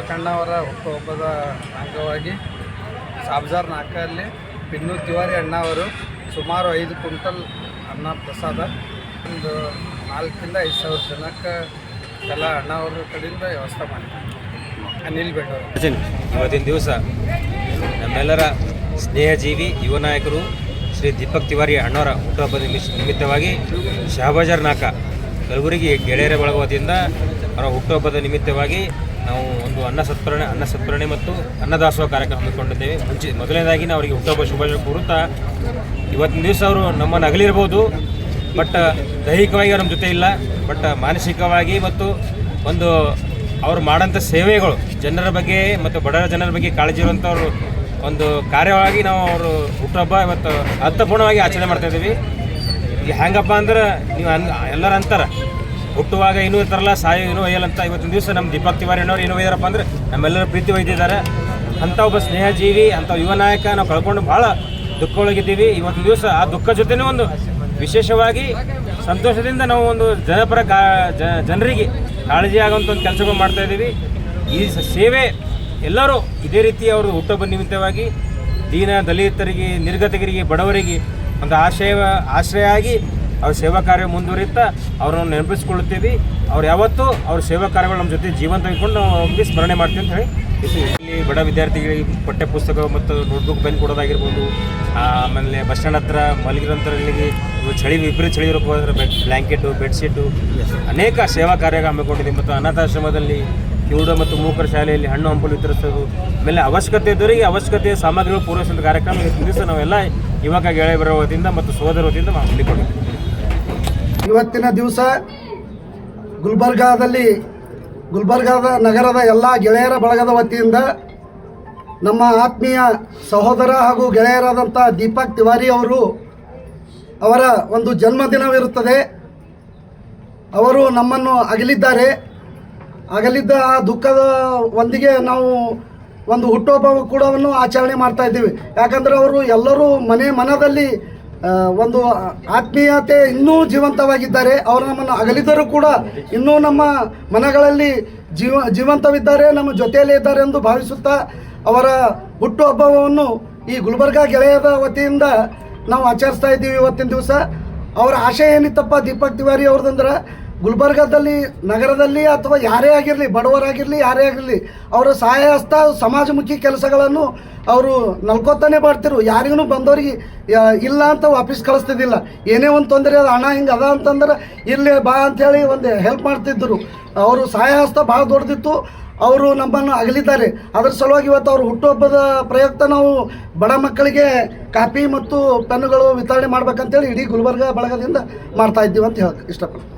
ದೀಪಕಣ್ಣ ಅವರ ಹುಟ್ಟುಹಬ್ಬದ ಅಂಗವಾಗಿ ಸಾಬ್ಜಾರ್ ನಾಲ್ಕಲ್ಲಿ ಬಿನ್ನು ತಿವಾರಿ ಅಣ್ಣವರು ಸುಮಾರು ಐದು ಕ್ವಿಂಟಲ್ ಅನ್ನ ಪ್ರಸಾದ. ಒಂದು ನಾಲ್ಕರಿಂದ ಐದು ಸಾವಿರ ಜನಕ್ಕೆ ಎಲ್ಲ ಅಣ್ಣವರ ಕಡೆಯಿಂದ ವ್ಯವಸ್ಥೆ ಮಾಡಿದ್ದಾರೆ. ಅನಿಲ್ ಅವರು ಇವತ್ತಿನ ದಿವಸ ನಮ್ಮೆಲ್ಲರ ಸ್ನೇಹಜೀವಿ ಯುವ ನಾಯಕರು ಶ್ರೀ ದೀಪಕ್ ತಿವಾರಿ ಅಣ್ಣವರ ಹುಟ್ಟುಹಬ್ಬದ ನಿಮಿತ್ತವಾಗಿ ಶಹಬಾಜರ್ ನಾಕ ಕಲಬುರಗಿ ಗೆಳೆಯರ ಬಳಗ ವತಿಯಿಂದ ಅವರ ಹುಟ್ಟುಹಬ್ಬದ ನಿಮಿತ್ತವಾಗಿ ನಾವು ಒಂದು ಅನ್ನ ಸತ್ಪರಣೆ ಅನ್ನ ಸತ್ಪರಣೆ ಮತ್ತು ಅನ್ನದಾಸೋಹ ಕಾರ್ಯಕ್ರಮ ಹಮ್ಮಿಕೊಂಡಿದ್ದೇವೆ. ಮುಂಚೆ ಮೊದಲನೇದಾಗಿ ನಾವು ಅವರಿಗೆ ಹುಟ್ಟುಹಬ್ಬ ಶುಭಾಶಯ ಕೋರುತ್ತಾ, ಇವತ್ತಿನ ದಿವಸ ಅವರು ನಮ್ಮನ್ನು ಅಗಲಿರ್ಬೋದು ಬಟ್ ದೈಹಿಕವಾಗಿ ಅವ್ರ ನಮ್ಮ ಜೊತೆ ಇಲ್ಲ, ಬಟ್ ಮಾನಸಿಕವಾಗಿ ಮತ್ತು ಒಂದು ಅವರು ಮಾಡೋಂಥ ಸೇವೆಗಳು, ಜನರ ಬಗ್ಗೆ ಮತ್ತು ಬಡವರ ಜನರ ಬಗ್ಗೆ ಕಾಳಜಿ ಇರುವಂಥವ್ರು ಒಂದು ಕಾರ್ಯವಾಗಿ ನಾವು ಅವರು ಹುಟ್ಟುಹಬ್ಬ ಮತ್ತು ಅರ್ಥಪೂರ್ಣವಾಗಿ ಆಚರಣೆ ಮಾಡ್ತಾಯಿದ್ದೀವಿ ಈಗ ಹ್ಯಾಂಗಪ್ಪ ಅಂದ್ರೆ ನೀವು ಅನ್ ಎಲ್ಲರೂ ಅಂತಾರೆ. ಹುಟ್ಟುವಾಗ ಏನೂ ಇರ್ತಾರಲ್ಲ, ಸಾಯೋ ಏನೂ ಒಯ್ಯಲ್ಲ ಅಂತ ಇವತ್ತಿನ ದಿವಸ ನಮ್ಮ ದೀಪಕ್ ತಿವಾರಿ ಅನ್ನೋರು ಏನು ಒಯ್ದಾರಪ್ಪ ಅಂದ್ರೆ ನಮ್ಮೆಲ್ಲರ ಪ್ರೀತಿ ಒಯ್ದಿದ್ದಾರೆ. ಅಂಥ ಒಬ್ಬ ಸ್ನೇಹಜೀವಿ, ಅಂಥ ಯುವ ನಾಯಕ ನಾವು ಕಳ್ಕೊಂಡು ಭಾಳ ದುಃಖ ಒಳಗಿದ್ದೀವಿ ಇವತ್ತಿನ ದಿವಸ ಆ ದುಃಖ ಜೊತೆನೇ ಒಂದು ವಿಶೇಷವಾಗಿ ಸಂತೋಷದಿಂದ ನಾವು ಒಂದು ಜನಪರ ಕಾ ಜನರಿಗೆ ಕಾಳಜಿ ಆಗುವಂಥ ಒಂದು ಕೆಲಸಗಳು ಮಾಡ್ತಾ ಇದ್ದೀವಿ. ಈ ಸೇವೆ ಎಲ್ಲರೂ ಇದೇ ರೀತಿ ಅವರು ಹುಟ್ಟೊಬ್ಬ ನಿಮಿತ್ತವಾಗಿ ದೀನ ದಲಿತರಿಗೆ, ನಿರ್ಗತಿಕರಿಗೆ, ಬಡವರಿಗೆ ಒಂದು ಆಶ್ರಯ ಆಶ್ರಯ ಆಗಿ ಅವ್ರ ಸೇವಾ ಕಾರ್ಯ ಮುಂದುವರಿಯುತ್ತಾ ಅವ್ರನ್ನ ನೆನಪಿಸ್ಕೊಳ್ತೀವಿ. ಅವ್ರು ಯಾವತ್ತೂ ಅವ್ರ ಸೇವಾ ಕಾರ್ಯಗಳು ನಮ್ಮ ಜೊತೆ ಜೀವನ ತೆಗೆದುಕೊಂಡು ನಾವು ಅವ್ರಿಗೆ ಸ್ಮರಣೆ ಮಾಡ್ತೀವಿ ಅಂತ ಹೇಳಿ. ಇಲ್ಲಿ ಬಡ ವಿದ್ಯಾರ್ಥಿಗಳಿಗೆ ಪಠ್ಯ ಪುಸ್ತಕ ಮತ್ತು ನೋಟ್ಬುಕ್ ಬೆನ್ ಕೊಡೋದಾಗಿರ್ಬೋದು ಆಮೇಲೆ ಬಸ್ ಸ್ಟ್ಯಾಂಡ್ ಹತ್ರ ಮಲಗಿರೋಂಥರಲ್ಲಿ ಇವು ಚಳಿ ವಿಪರೀತ ಚಳಿ ಇರೋಕೆ ಹೋದ್ರೆ ಬ್ಲ್ಯಾಂಕೆಟು ಬೆಡ್ಶೀಟು ಅನೇಕ ಸೇವಾ ಕಾರ್ಯ ಹಮ್ಮಿಕೊಂಡಿದ್ದೀವಿ. ಮತ್ತು ಅನಾಥಾಶ್ರಮದಲ್ಲಿ ಕಿವುಡ ಮತ್ತು ಮೂಕರ ಶಾಲೆಯಲ್ಲಿ ಹಣ್ಣು ಹಂಪಲು ವಿತರಿಸೋದು ಆಮೇಲೆ ಅವಶ್ಯಕತೆ ಇದ್ದವರಿಗೆ ಅವಶ್ಯಕತೆಯ ಸಾಮಗ್ರಿಗಳು ಪೂರೈಸುವಂಥ ಕಾರ್ಯಕ್ರಮ ದಿವಸ ನಾವೆಲ್ಲ ಯುವಕ ಗೆಳೆಯ ವತಿಯಿಂದ ಮತ್ತು ಸೋದರ ವತಿಯಿಂದ ನಾವು ಹಮ್ಮಿಕೊಂಡಿದ್ದೀವಿ. ಇವತ್ತಿನ ದಿವಸ ಗುಲ್ಬರ್ಗಾದಲ್ಲಿ, ಗುಲ್ಬರ್ಗಾದ ನಗರದ ಎಲ್ಲ ಗೆಳೆಯರ ಬಳಗದ ವತಿಯಿಂದ ನಮ್ಮ ಆತ್ಮೀಯ ಸಹೋದರ ಹಾಗೂ ಗೆಳೆಯರಾದಂಥ ದೀಪಕ್ ತಿವಾರಿ ಅವರು ಅವರ ಒಂದು ಜನ್ಮದಿನವಿರುತ್ತದೆ. ಅವರು ನಮ್ಮನ್ನು ಅಗಲಿದ್ದಾರೆ. ಅಗಲಿದ್ದ ಆ ದುಃಖದ ಒಂದಿಗೆ ನಾವು ಒಂದು ಹುಟ್ಟುಹಬ್ಬ ಕೂಡ ಆಚರಣೆ ಮಾಡ್ತಾ ಇದ್ದೀವಿ. ಯಾಕಂದರೆ ಅವರು ಎಲ್ಲರೂ ಮನೆ ಮನದಲ್ಲಿ ಒಂದು ಆತ್ಮೀಯತೆ ಇನ್ನೂ ಜೀವಂತವಾಗಿದ್ದಾರೆ. ಅವರು ನಮ್ಮನ್ನು ಅಗಲಿದರೂ ಕೂಡ ಇನ್ನೂ ನಮ್ಮ ಮನಗಳಲ್ಲಿ ಜೀವ, ಜೀವಂತವಿದ್ದಾರೆ, ನಮ್ಮ ಜೊತೆಯಲ್ಲೇ ಇದ್ದಾರೆ ಎಂದು ಭಾವಿಸುತ್ತಾ ಅವರ ಹುಟ್ಟುಹಬ್ಬವನ್ನು ಈ ಗುಲ್ಬರ್ಗ ಗೆಳೆಯದ ವತಿಯಿಂದ ನಾವು ಆಚರಿಸ್ತಾ ಇದ್ದೀವಿ ಇವತ್ತಿನ ದಿವಸ. ಅವರ ಆಶಯ ಏನಿತ್ತಪ್ಪ ದೀಪಕ್ ತಿವಾರಿ ಅವ್ರದಂದ್ರೆ ಗುಲ್ಬರ್ಗಾದಲ್ಲಿ, ನಗರದಲ್ಲಿ ಅಥವಾ ಯಾರೇ ಆಗಿರಲಿ, ಬಡವರಾಗಿರಲಿ, ಯಾರೇ ಆಗಿರಲಿ, ಅವರ ಸಹಾಯ ಹಸ್ತ ಸಮಾಜಮುಖಿ ಕೆಲಸಗಳನ್ನು ಅವರು ನಲ್ಕೋತಾನೆ ಮಾಡ್ತಿರು. ಯಾರಿಗೂ ಬಂದವ್ರಿಗೆ ಇಲ್ಲ ಅಂತ ವಾಪಸ್ ಕಳಿಸ್ತಿದ್ದಿಲ್ಲ. ಏನೇ ಒಂದು ತೊಂದರೆ ಅದು ಹಣ ಹಿಂಗೆ ಅದ ಅಂತಂದ್ರೆ, ಇಲ್ಲೇ ಬಾ ಅಂಥೇಳಿ ಒಂದು ಹೆಲ್ಪ್ ಮಾಡ್ತಿದ್ದರು. ಅವರು ಸಹಾಯ ಹಸ್ತ ಭಾಳ ದೊಡ್ಡದಿತ್ತು. ಅವರು ನಮ್ಮನ್ನು ಅಗಲಿದ್ದಾರೆ. ಅದರ ಸಲುವಾಗಿ ಇವತ್ತು ಅವರು ಹುಟ್ಟುಹಬ್ಬದ ಪ್ರಯುಕ್ತ ನಾವು ಬಡ ಮಕ್ಕಳಿಗೆ ಕಾಪಿ ಮತ್ತು ಪೆನ್ನುಗಳು ವಿತರಣೆ ಮಾಡ್ಬೇಕಂತೇಳಿ ಇಡೀ ಗುಲ್ಬರ್ಗ ಬಳಗದಿಂದ ಮಾಡ್ತಾ ಇದ್ದೀವಿ ಅಂತ ಹೇಳಕ್ಕೆ ಇಷ್ಟಪಡ್ತೀನಿ.